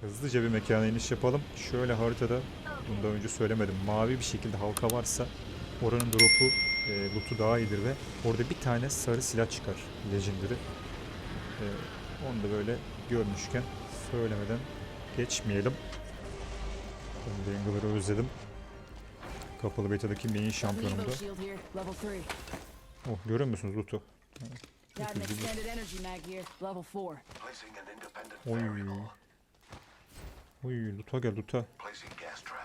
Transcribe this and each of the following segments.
Hızlıca bir mekana iniş yapalım. Şöyle haritada, bunu daha önce söylemedim. Mavi bir şekilde halka varsa oranın drop'u, e, loot'u daha iyidir ve orada bir tane sarı silah çıkar. Legendary. E, onu da böyle görmüşken söylemeden geçmeyelim. Ben Bangle'ları özledim. Kapalı beta'daki main şampiyonumda. Evo shield here, level 3. Oh görüyor musunuz loot'u? Got an extended energy mag here, level 4. Placing an independent Oy. Uy loot'a gel trap.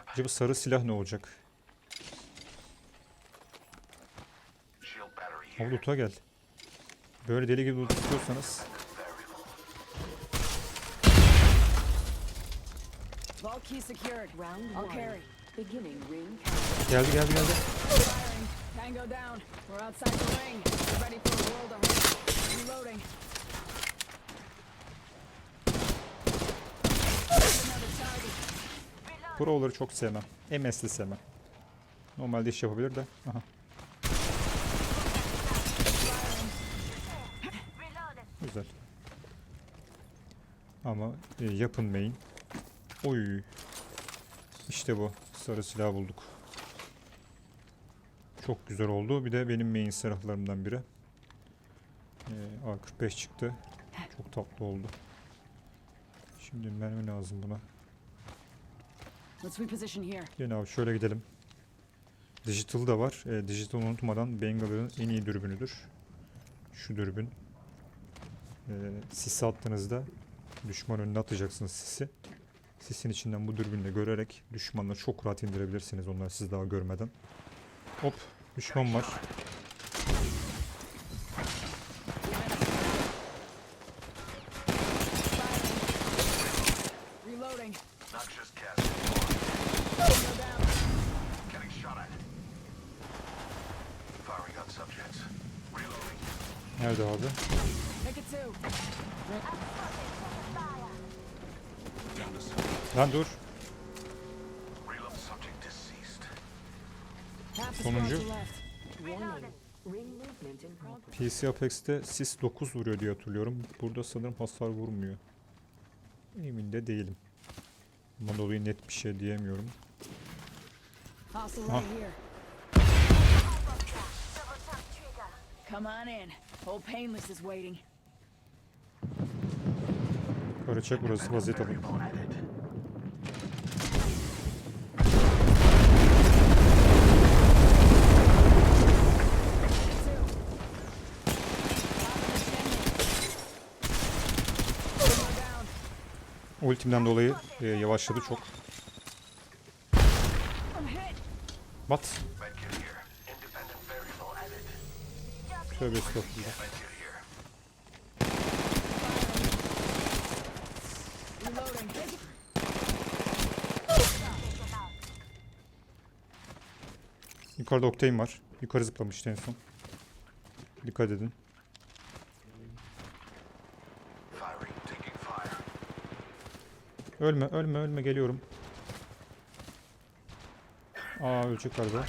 Acaba sarı silah ne olacak? Abi loot'a gel. Böyle deli gibi loot istiyorsanız geldi geldi geldi. Tango down. We're outside the ring. Ready for a world of. Reloading. Pro'ları çok sevmem. MS'li sevmem. Normalde iş yapabilir de. Aha. Güzel. Ama e, yapın main. Oy. İşte bu. Sarı silah bulduk. Çok güzel oldu. Bir de benim main silahlarımdan biri. Ee, A45 çıktı. Çok tatlı oldu. Şimdi mermi lazım buna. Let's abi şöyle gidelim. Digital da var. E, digital unutmadan Bengaler'ın en iyi dürbünüdür. Şu dürbün. E, sis attığınızda düşman önüne atacaksınız sisi. Sisin içinden bu dürbünle görerek düşmanları çok rahat indirebilirsiniz onlar siz daha görmeden. Hop düşman var. Movement in progress. PC Apex'te sis 9 vuruyor diye hatırlıyorum. Burada sanırım hasar vurmuyor. Emin de değilim. Bundan dolayı net bir şey diyemiyorum. Here. Come on in. Old Painless is waiting. Karaçak burası vaziyet alın. Ultimden dolayı e, yavaşladı çok. Bat. Tövbe estağfurullah. Yukarıda Octane var. Yukarı zıplamıştı en son. Dikkat edin. Ölme, ölme, ölme geliyorum. Aa ölecek galiba.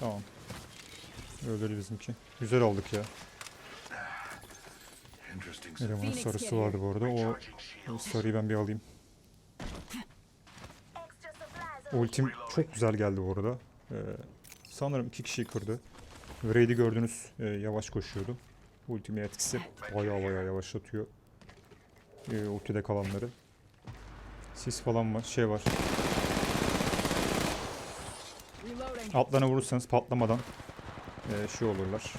Tamam. Öldürdü bizimki. Güzel aldık ya. Elemanın sarısı vardı bu arada. O, o sarıyı ben bir alayım. Ultim çok güzel geldi bu arada. Ee, sanırım iki kişiyi kırdı. Raid'i gördünüz e, yavaş koşuyordu. Ultimi etkisi baya baya yavaşlatıyor. E, ultide kalanları. Sis falan var, şey var. Altlarına vurursanız patlamadan e, şey olurlar.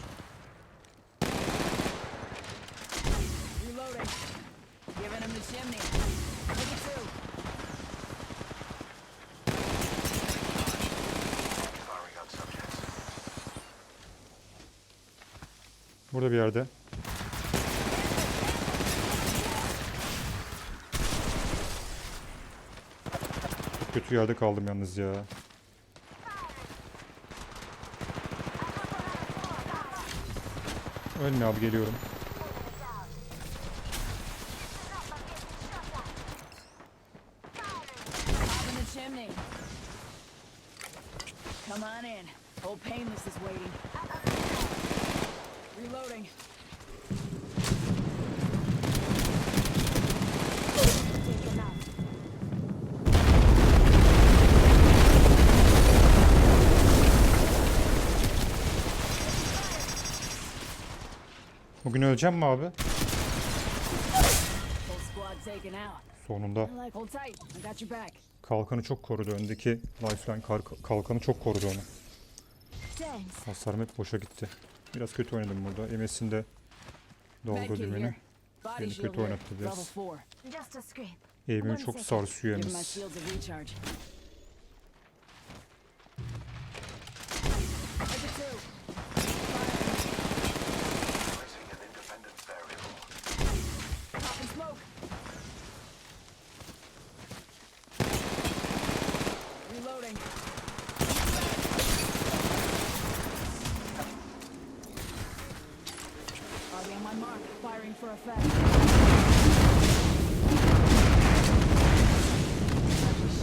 Burada bir yerde. Kötü yerde kaldım yalnız ya. Ölme abi geliyorum. Up in the chimney. Come on in. Old Painless is waiting. Reloading. Öleceğim mi abi? Sonunda. Kalkanı çok korudu. Öndeki lifeline kalkanı çok korudu onu. Hasarım hep boşa gitti. Biraz kötü oynadım burada. Dümeni. here. Body Beni kötü oynattı biraz. Level 4. Just a scrape. Eğimimi çok sarsıyor Give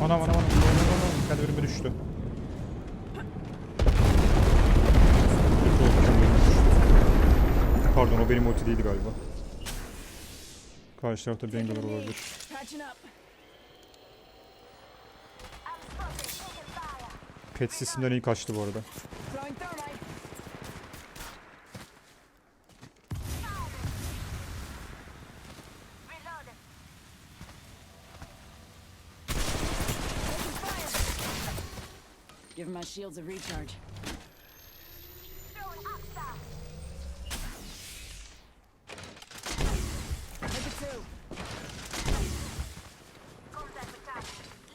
Anam anam anam. Kendi önüme düştü. Pardon o benim ulti değildi galiba. Karşı tarafta knee. olabilir. Patching up. Pet sistemden iyi kaçtı bu arada. Giving my shields a recharge. Take it two.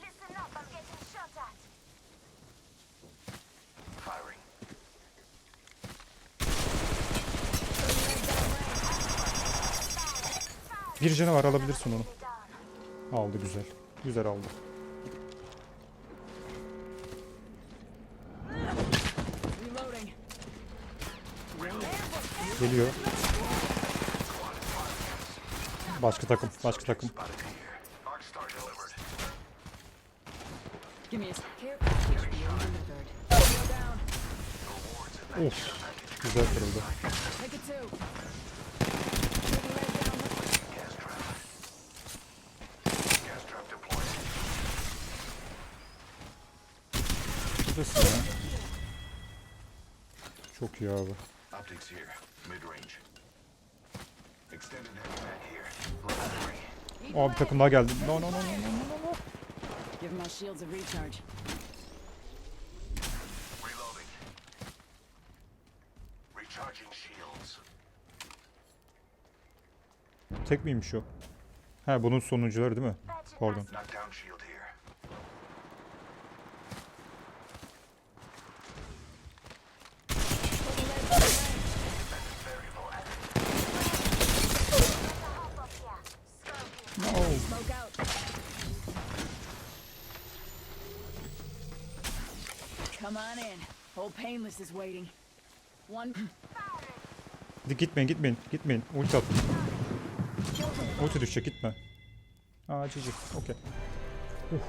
Listen up, I'm getting shot at. Firing. Bir canavar alabilirsin onu. Aldı güzel. Güzel aldı. Geliyor. Başka takım, başka takım. Of. Güzel kırıldı. Ya. Çok iyi abi. Optics here. Mid range. Extended heavy mag here. Level three. Aa bir takım daha geldi. No no no no no no. no. Giving my shields a recharge. Reloading. Recharging shields. Tek miymiş o? Ha bunun sonuncuları değil mi? Pardon. Knockdown shield here. Variable added. Hop up here. Scope here. No. Smoke out. Come on in. Old Painless is waiting. One. Gitmeyin gitmeyin gitmeyin. Ulti atın. Ulti düşecek gitme. Aa cici. Okey. Uf.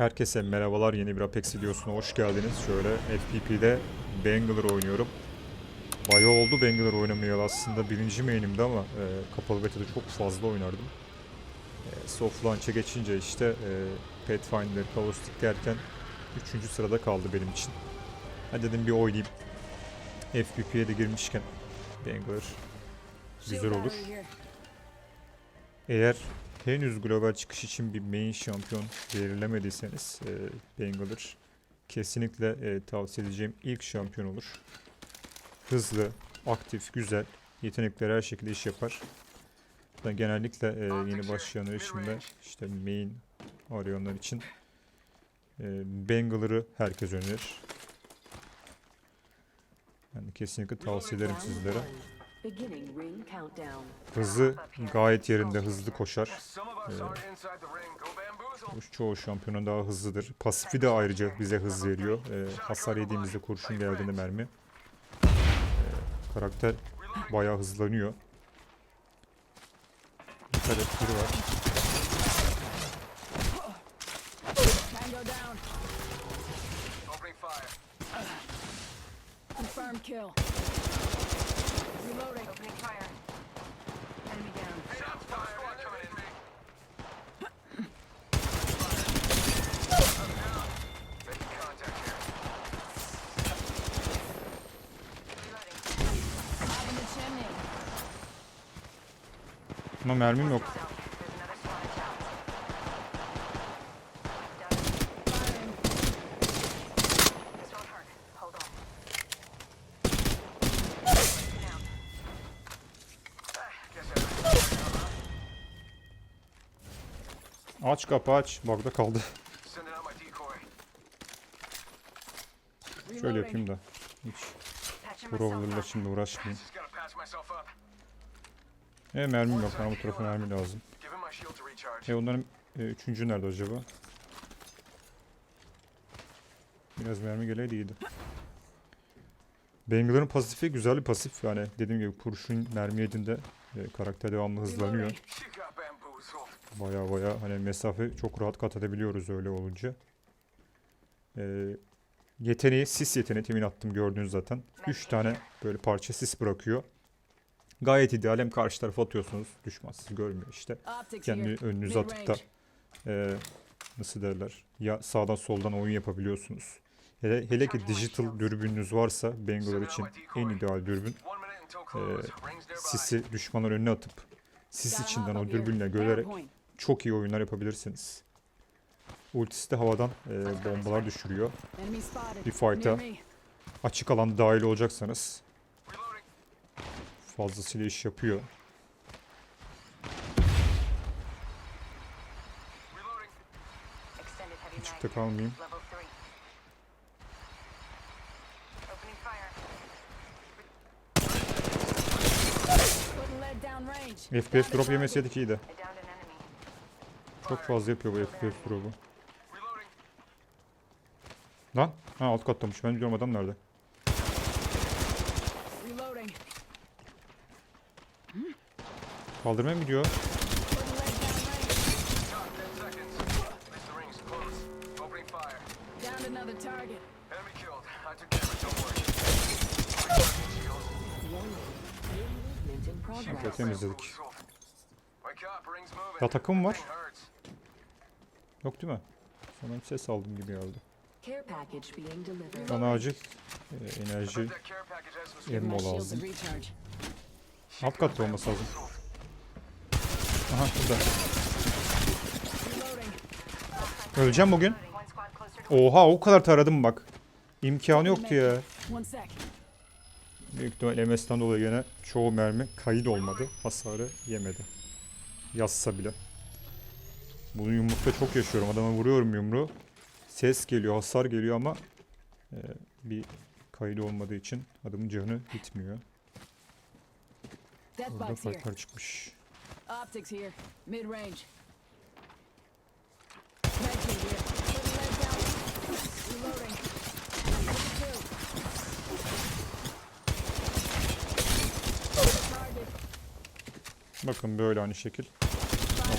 Herkese merhabalar. Yeni bir Apex videosuna hoş geldiniz. Şöyle FPP'de Bangalore oynuyorum. Bayağı oldu Bangalore oynamayalı aslında. Birinci main'imdi ama e, kapalı beta'da çok fazla oynardım. E, soft launch'a geçince işte e, Pathfinder, Caustic derken 3. sırada kaldı benim için. Hadi dedim bir oynayayım. FPP'ye de girmişken Shield güzel olur. Eğer henüz global çıkış için bir main şampiyon belirlemediyseniz e, Bangalore kesinlikle e, tavsiye edeceğim ilk şampiyon olur. Hızlı, aktif, güzel, yetenekleri her şekilde iş yapar. Ben genellikle e, yeni başlayanlar için de işte main arayanlar için e, Bangalore'ı herkes önerir. Yani kesinlikle tavsiye ederim sizlere. One. Beginning ring countdown. Hızı gayet yerinde, hızlı koşar. Bu Çoğu şampiyonun daha hızlıdır. Pasifi de ayrıca bize hız veriyor. Ee, hasar yediğimizde kurşun geldiğinde mermi. Ee, karakter bayağı hızlanıyor. Et biri var. Confirmed kill. Reloading. Opening fire. Mermim yok. Aç kapı aç. Bug'da kaldı. Şöyle yapayım da. Hiç Brawler'la şimdi uğraşmayayım. E mermim yok. Bana bu tarafa mermi lazım. E onların e, üçüncü nerede acaba? Biraz mermi geleydi iyiydi. Bangler'ın pasifi güzel bir pasif yani dediğim gibi kurşun mermi yediğinde e, karakter devamlı hızlanıyor. Baya baya hani mesafe çok rahat kat edebiliyoruz öyle olunca. Ee, yeteneği sis yeteneği temin attım gördüğünüz zaten. 3 tane böyle parça sis bırakıyor. Gayet ideal hem karşı tarafa atıyorsunuz düşman sizi görmüyor işte. Kendi önünüze atıp da e, nasıl derler ya sağdan soldan oyun yapabiliyorsunuz. Hele, hele ki digital dürbününüz varsa Bangalore için en ideal dürbün. Nearby. sisi düşmanın önüne atıp sis içinden o dürbünle görerek. Çok iyi oyunlar yapabilirsiniz. Ultisi de havadan e, bombalar düşürüyor. Bir fight'a açık alan dahil olacaksanız fazlasıyla iş yapıyor. Mag. kalmayayım. Level 3. Opening fire. Putting lead down range. FPS drop yemeseydik iyiydi. Çok fazla yapıyor bu FPS drop'u. Lan ha alt kattamış. Ben diyorum adam nerede? Kaldırmaya mı gidiyor? Putting lead down range. Got 10 seconds. Miss the rings close. Opening fire. Downed another target. Enemy killed. I took damage. Don't worry. Movement in progress. Evet, temizledik. Ya takım var. Yok değil mi? Sanırım ses aldım gibi geldi. Bana acil e, enerji Emmo lazım. alt katta olması lazım. Aha burada. Öleceğim bugün. Oha o kadar taradım bak. İmkanı yoktu ya. Büyük ihtimal MS'den dolayı gene çoğu mermi kayıt olmadı. Hasarı yemedi. Yazsa bile. Bunu yumrukta çok yaşıyorum. Adama vuruyorum yumruğu. Ses geliyor, hasar geliyor ama e, bir kaydı olmadığı için adamın canı gitmiyor. Burada farklar çıkmış. Optics here. Mid range. Bakın böyle aynı şekil.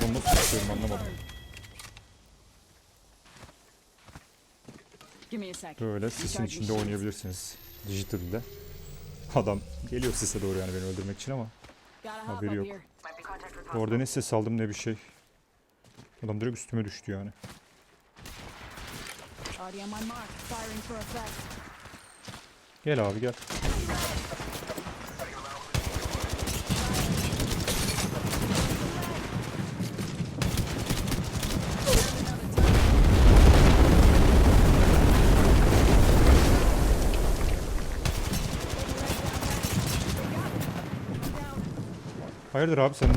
Adamı nasıl tutuyorum anlamadım. Böyle sisin içinde oynayabilirsiniz. Digital'de. Adam geliyor sise doğru yani beni öldürmek için ama Haberi yok. orada ne ses aldım ne bir şey. Adam direkt üstüme düştü yani. Gel abi gel. Hayırdır abi sen?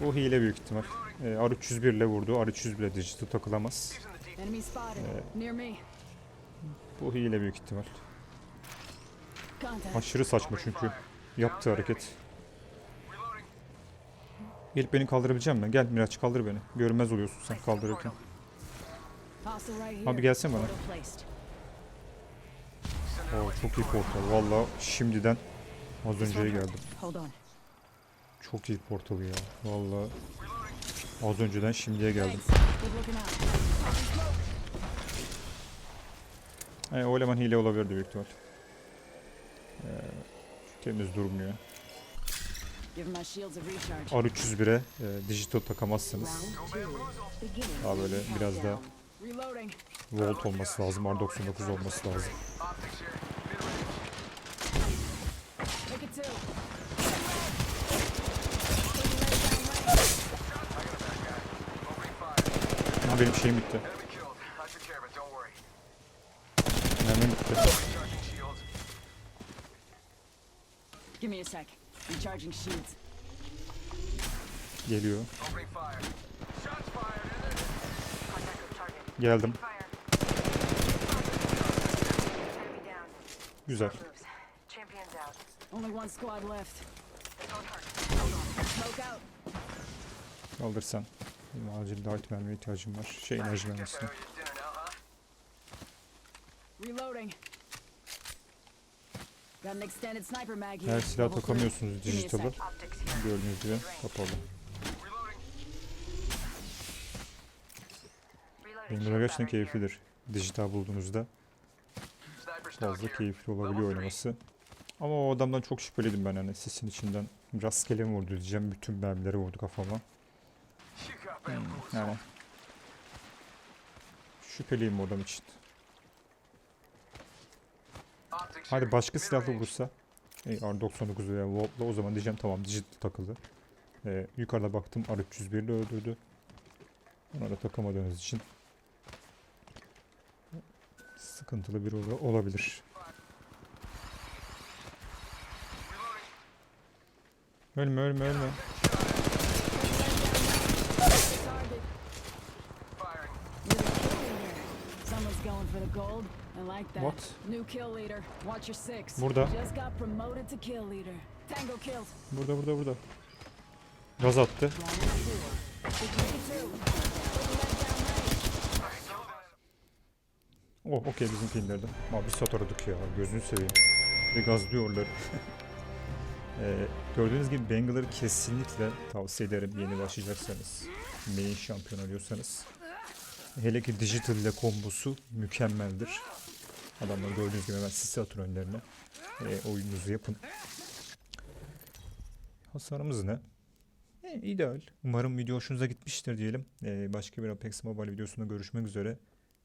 Bu hile büyük ihtimal. Ee, R301 ile vurdu. R301 ile digital takılamaz. Me. Bu hile büyük ihtimal. Aşırı saçma çünkü. Yaptığı hareket. Gelip beni kaldırabilecek misin? Gel Miraç kaldır beni. Görünmez oluyorsun sen kaldırırken. Abi gelsene bana. Oo, çok iyi portal. Valla şimdiden az önceye geldim. Çok iyi portal ya. Valla az önceden şimdiye geldim. E, o eleman hile olabilirdi büyük ihtimal. Ee, temiz durmuyor. Give my shields a recharge. R301'e e, digital takamazsınız. Daha böyle biraz. Reloading. Volt olması lazım. R99 olması lazım. Ha benim şeyim bitti. Mermim bitti. Give me a sec. Recharging shields. Geliyor. Smoke out. Kaldırsan. Benim acil light mermiye ihtiyacım var. Şey enerji mermisine. Her silah takamıyorsunuz here. Gördüğünüz gibi kapalı. Benim shield gerçekten keyiflidir. Dijital bulduğunuzda fazla keyifli olabiliyor oynaması. Ama o adamdan çok şüpheliydim ben hani sesin içinden. Rastgele mi vurdu diyeceğim. Bütün mermileri vurdu kafama. Bamboozled. Yani şüpheliyim o adam için. Hadi başka silahla vursa. E, R99 veya Volt'la o zaman diyeceğim tamam dijital takıldı. E, yukarıda baktım R301 ile öldürdü. Ona da takamadığınız için sıkıntılı bir ola- olabilir. Ölme ölme ölme. What? New kill leader. Watch your six. Burada. Just got promoted to kill leader. Tango killed. Burada burada burada. Gaz attı. Oh okey bizimki indirdi. Abi bir sat aradık ya gözünü seveyim. Ve gazlıyorlar. ee, gördüğünüz gibi Bangalore kesinlikle tavsiye ederim yeni başlayacaksanız. Main şampiyon arıyorsanız. Hele ki digital ile kombosu mükemmeldir. Adamlar gördüğünüz gibi hemen sisi atın önlerine. Ee, oyununuzu yapın. Hasarımız ne? E, ideal. Umarım video hoşunuza gitmiştir diyelim. Ee, başka bir Apex Mobile videosunda görüşmek üzere.